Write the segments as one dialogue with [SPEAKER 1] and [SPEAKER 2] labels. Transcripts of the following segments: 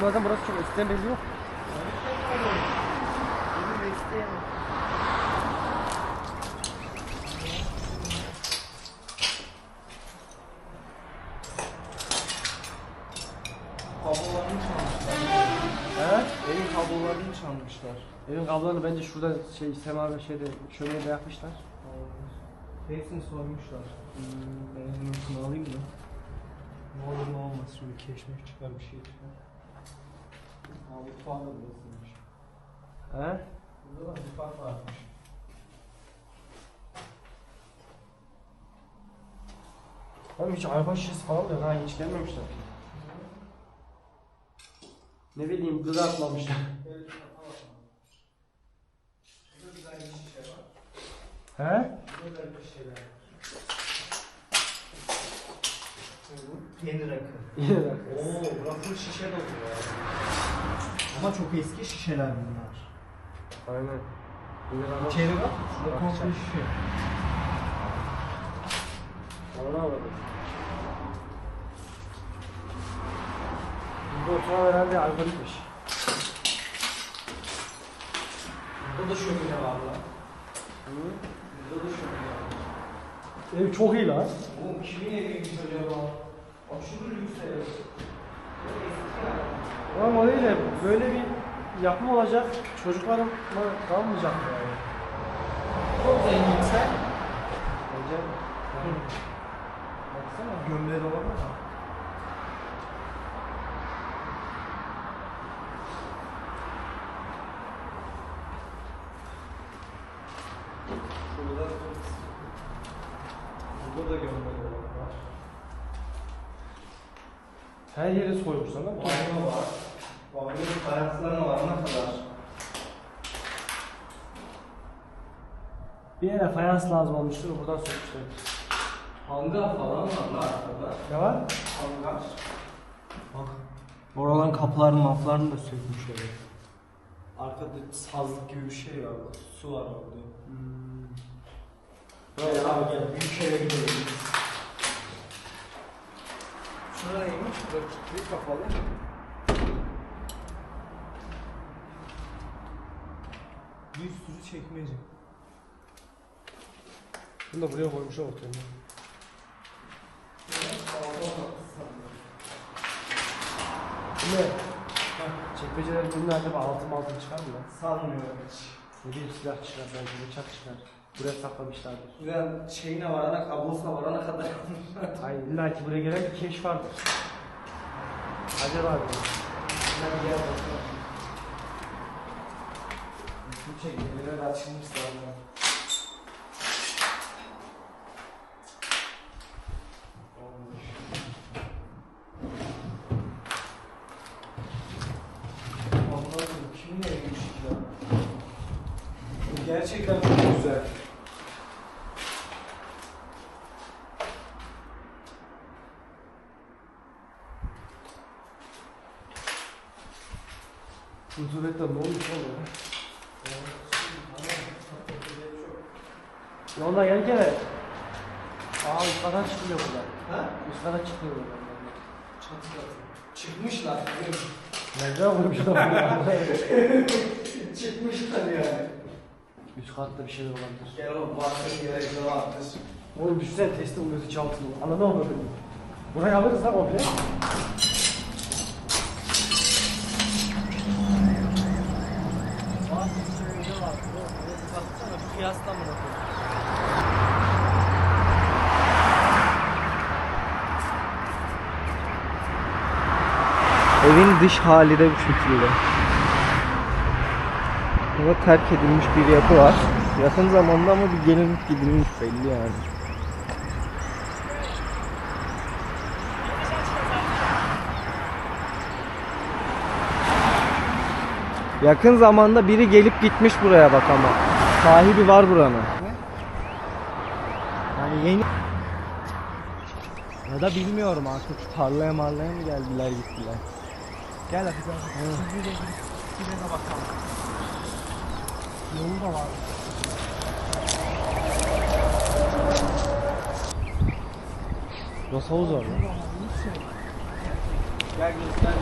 [SPEAKER 1] Zaten burası çok eskiden belli yok.
[SPEAKER 2] Kablolarını çalmışlar.
[SPEAKER 1] He?
[SPEAKER 2] Evin kablolarını çalmışlar.
[SPEAKER 1] Evin kablolarını bence şurada şey sema ve şeyde şöminede yakmışlar.
[SPEAKER 2] Hepsini soymuşlar.
[SPEAKER 1] Hmm.
[SPEAKER 2] Ben hemen şunu alayım da. Ne olur ne olmaz şöyle keşmek çıkar bir şey çıkar. Aa mutfağın da burasıymış.
[SPEAKER 1] He?
[SPEAKER 2] Burada da mutfak varmış.
[SPEAKER 1] Oğlum hiç alkol şişesi falan da yok ha hiç gelmemişler. Ne bileyim gıda atmamışlar. He?
[SPEAKER 2] Burada bir şeyler. Yeni rakı.
[SPEAKER 1] İyi bak.
[SPEAKER 2] Oo, rakı şişe dolu ya. Ama çok eski şişeler bunlar.
[SPEAKER 1] Aynen.
[SPEAKER 2] İçeri bak. Şurada komple şişe.
[SPEAKER 1] Ananı avradım. Burada oturan herhalde alkolikmiş.
[SPEAKER 2] Burada da şömine var lan.
[SPEAKER 1] Hı?
[SPEAKER 2] Burada da şömine var.
[SPEAKER 1] Ev çok iyi lan.
[SPEAKER 2] Oğlum kimin eviymiş acaba? Aşırı lüks ev. Böyle eski yani.
[SPEAKER 1] Oğlum o değil de böyle bir yapım olacak. Çocuklarım kalmayacak yani.
[SPEAKER 2] Çok zenginsen.
[SPEAKER 1] Bence
[SPEAKER 2] Baksana gömleği dolabı var. Şurada Burada da gömleği dolabı var.
[SPEAKER 1] Her yeri soymuşlar lan.
[SPEAKER 2] Banyo var. Banyonun ayaklarına varana kadar.
[SPEAKER 1] Bir yere fayans lazım olmuştur buradan sökmüşler.
[SPEAKER 2] Hangar falan var lan arkada.
[SPEAKER 1] Ne var?
[SPEAKER 2] Hangar. Bak. Oraların kapılarını maflarını da sökmüşler. Arkada sazlık gibi bir şey var. Su var orada.
[SPEAKER 1] Hmm.
[SPEAKER 2] Gel abi gel. Büyük eve gidelim. Şurada neymiş? Burada kilitli kapalı. Bir sürü çekmece.
[SPEAKER 1] Bunu da buraya ortaya. Bu ne? Çekmeceler bunun acaba altın altın çıkar mı lan?
[SPEAKER 2] Sanmıyorum hiç.
[SPEAKER 1] Ne bileyim silah çıkar belki bıçak çıkar. Buraya saklamışlardır.
[SPEAKER 2] Güzel şeyine varana, kablosuna varana kadar
[SPEAKER 1] Ay illa ki buraya gelen bir keş vardır. Acaba abi.
[SPEAKER 2] Hadi gel bakalım. Bu çekmeceler açılmış zaten. Allah'ım kimin Gerçekten
[SPEAKER 1] ne olmuş oğlum? Yolda gelirken Aa üst kata çıkmıyor buradan.
[SPEAKER 2] Ha?
[SPEAKER 1] Üst kata çıkmıyor buradan.
[SPEAKER 2] Çatı katı. Çıkmışlar.
[SPEAKER 1] Nereden vurmuşlar ya?
[SPEAKER 2] Çıkmışlar yani.
[SPEAKER 1] Üst katta bir şeyler olabilir.
[SPEAKER 2] Gel o bahçe yere güzel atmış.
[SPEAKER 1] Oğlum düşünsene testi buluyoruz hiç altını. Anladın mı? Burayı alırız lan komple.
[SPEAKER 2] Kıyasla mı Evin dış hali de bu şekilde. Burada terk edilmiş bir yapı var. Yakın zamanda ama bir gelinlik gidilmiş belli yani. Yakın zamanda biri gelip gitmiş buraya bak ama. Sahibi var buranın. Yani yeni ya da bilmiyorum artık tarlaya marlaya mı geldiler gittiler. Gel hadi gel. Şuraya da bakalım. Yolu da var.
[SPEAKER 1] Burası havuz var lan.
[SPEAKER 2] Gel göster.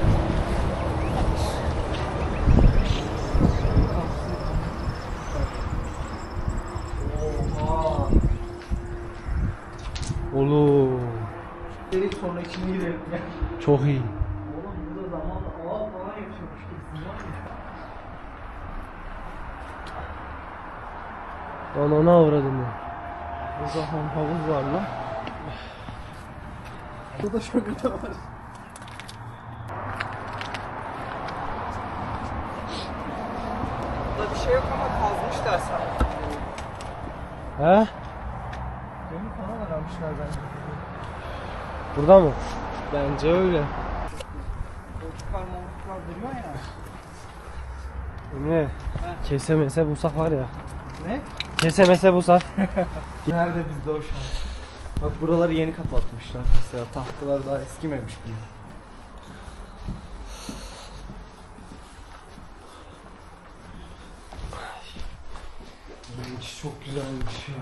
[SPEAKER 2] Sonra içine girelim ya.
[SPEAKER 1] Çok iyi.
[SPEAKER 2] Oğlum burada zamanla ağ falan yapıyormuş kesin.
[SPEAKER 1] Lan ona uğradım ya.
[SPEAKER 2] Burada ham havuz var lan. Burada şöyle de var. Burada bir şey yok ama kazmışlar sanki.
[SPEAKER 1] He?
[SPEAKER 2] Gemi falan aramışlar bence.
[SPEAKER 1] Burada mı?
[SPEAKER 2] Bence öyle. Çocuklar mamutlar duruyor ya.
[SPEAKER 1] Emre. Kesemese bulsak var ya.
[SPEAKER 2] Ne?
[SPEAKER 1] Kesemese bulsak.
[SPEAKER 2] Nerede bizde o şans? Bak buraları yeni kapatmışlar mesela tahtalar daha eskimemiş gibi. Çok güzelmiş ya.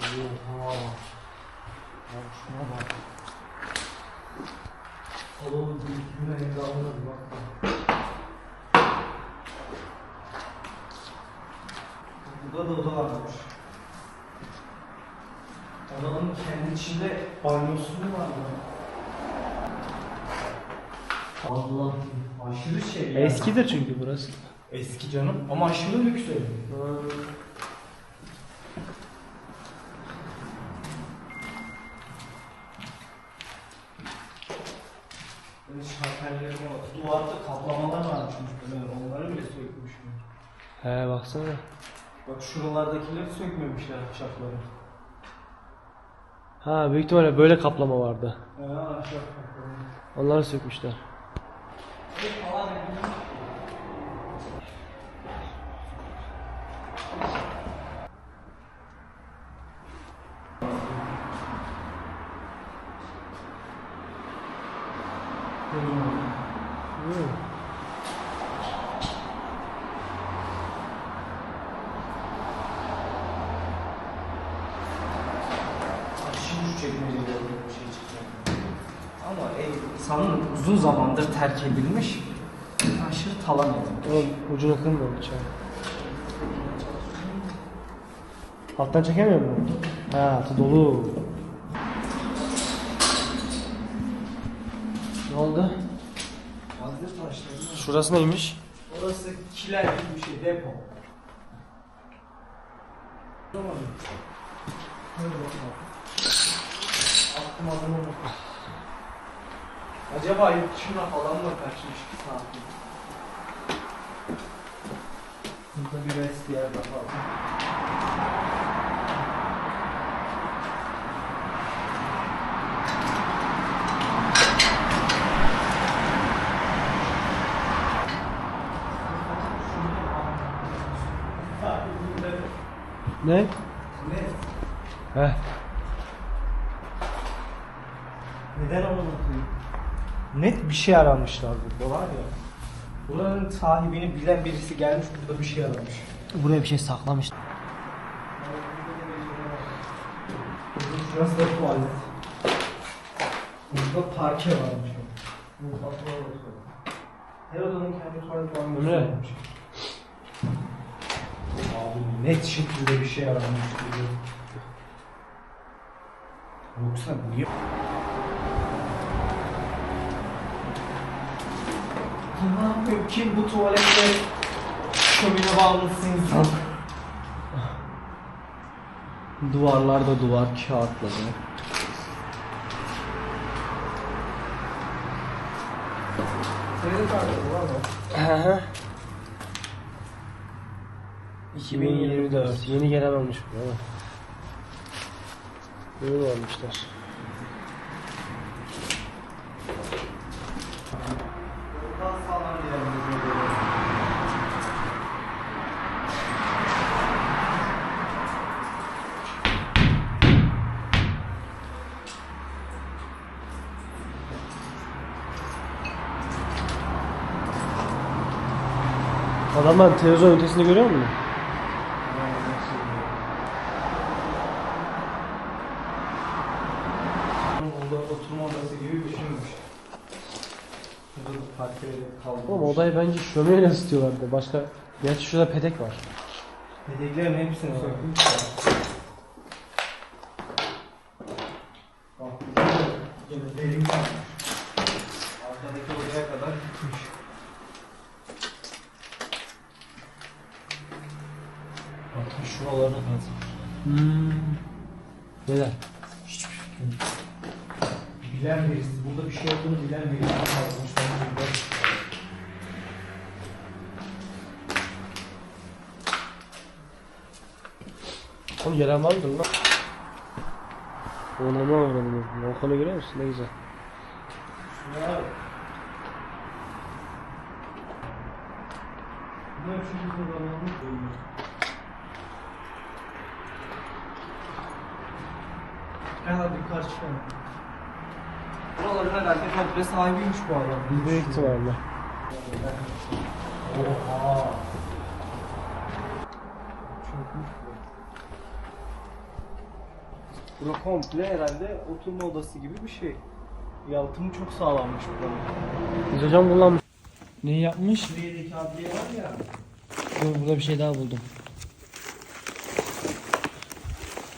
[SPEAKER 2] Oha. Ya şuna büyüklüğüne bak. Burada da oda varmış. Odanın kendi içinde banyosu mu var mı? Allah aşırı şey ya.
[SPEAKER 1] Eskidir çünkü burası.
[SPEAKER 2] Eski canım ama aşırı lüks ev. Böyle şartelleri var. Duvarda kaplamalar varmış böyle. Onları bile sökmüşler.
[SPEAKER 1] He baksana.
[SPEAKER 2] Bak şuralardakileri sökmemişler çapları.
[SPEAKER 1] Ha büyük ihtimalle böyle kaplama vardı.
[SPEAKER 2] Aşağı kaplama.
[SPEAKER 1] Onları sökmüşler.
[SPEAKER 2] Falan
[SPEAKER 1] Hı.
[SPEAKER 2] Şimdi şu çekmecede bir şey çıkacak. Ama ev sanırım uzun zamandır terk edilmiş. Aşırı talan edilmiş.
[SPEAKER 1] Oğlum ucunu kırma oğlum çay. Alttan çekemiyor mu? Ha altı dolu. Ne oldu? Şurası neymiş?
[SPEAKER 2] Orası kiler gibi bir şey, depo. Hadi bakalım. Acaba yurt dışına falan mı kaçmış bir tatil? Burada bir vestiyer daha var.
[SPEAKER 1] Ne?
[SPEAKER 2] Ne?
[SPEAKER 1] Heh.
[SPEAKER 2] Neden onu unutayım? Net bir şey aramışlar burada var ya. Buranın sahibini bilen birisi gelmiş burada bir şey aramış.
[SPEAKER 1] Buraya bir şey saklamış.
[SPEAKER 2] Şurası da tuvalet. Burada parke varmış. Her odanın kendi tuvalet
[SPEAKER 1] Emre.
[SPEAKER 2] varmış. Abi net şekilde bir şey aramış gibi. Yoksa niye? Ne yapıyor? Kim bu tuvalette şömine bağımlısı insan?
[SPEAKER 1] Duvarlarda duvar kağıtları.
[SPEAKER 2] Kredi kartı var mı?
[SPEAKER 1] Hı hı. 2024. Yeni gelen olmuş bu ama. Böyle olmuşlar.
[SPEAKER 2] Buradan sağlam bir yerimiz var.
[SPEAKER 1] Adamlar televizyon ünitesini görüyor musun?
[SPEAKER 2] Burada oturma odası gibi düşünmüş. Burada da parkeleri kaldırmış.
[SPEAKER 1] Oğlum odayı bence şömineyle ısıtıyorlardı. Başka... Gerçi şurada pedek var.
[SPEAKER 2] Pedeklerin hepsini sökmüşler. yapmış. Şuralarına kazmış.
[SPEAKER 1] Hmm. Neden?
[SPEAKER 2] Hiçbir fikrim yok. Bilen birisi, burada bir şey olduğunu bilen birisi burada
[SPEAKER 1] Oğlum vardır lan. Oynama öğrendim. Volkan'ı görüyor musun? Ne güzel.
[SPEAKER 2] Ne şu bir zamanlı koyuyor. Hadi yukarı çıkalım. Buraların herhalde komple sahibiymiş bu adam.
[SPEAKER 1] Büyük ihtimalle.
[SPEAKER 2] Oha. Çökmüş bu. Bura komple herhalde oturma odası gibi bir şey. Yalıtımı çok sağlammış buranın.
[SPEAKER 1] Hocam kullanmış. Neyi yapmış?
[SPEAKER 2] Şuradaki adliye var ya.
[SPEAKER 1] Dur burada bir şey daha buldum.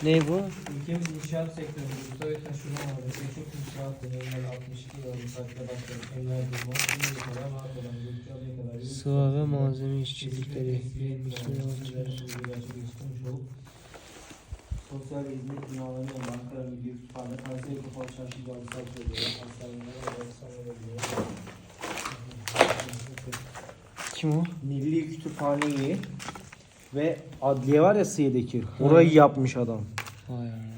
[SPEAKER 1] Ne bu?
[SPEAKER 3] Ülkemiz inşaat sektöründe usta ve taşıma vardı. Birçok inşaat deneyimleri 62 yılında müsaatle başladı. Evler durmaz. Şimdi kadar rahat olan bir alıya kadar.
[SPEAKER 1] Sıva ve malzeme işçilikleri.
[SPEAKER 3] Sosyal ve hizmet binaları olan Ankara Milli Kütüphane, Kayseri Kapalı Çarşı Camisal Köyleri, hastaneler ve efsaneleri.
[SPEAKER 1] Kim o?
[SPEAKER 2] Milli Kütüphaneyi ve adliye var ya Sıyı'daki. Orayı yapmış adam.
[SPEAKER 1] Vay anam.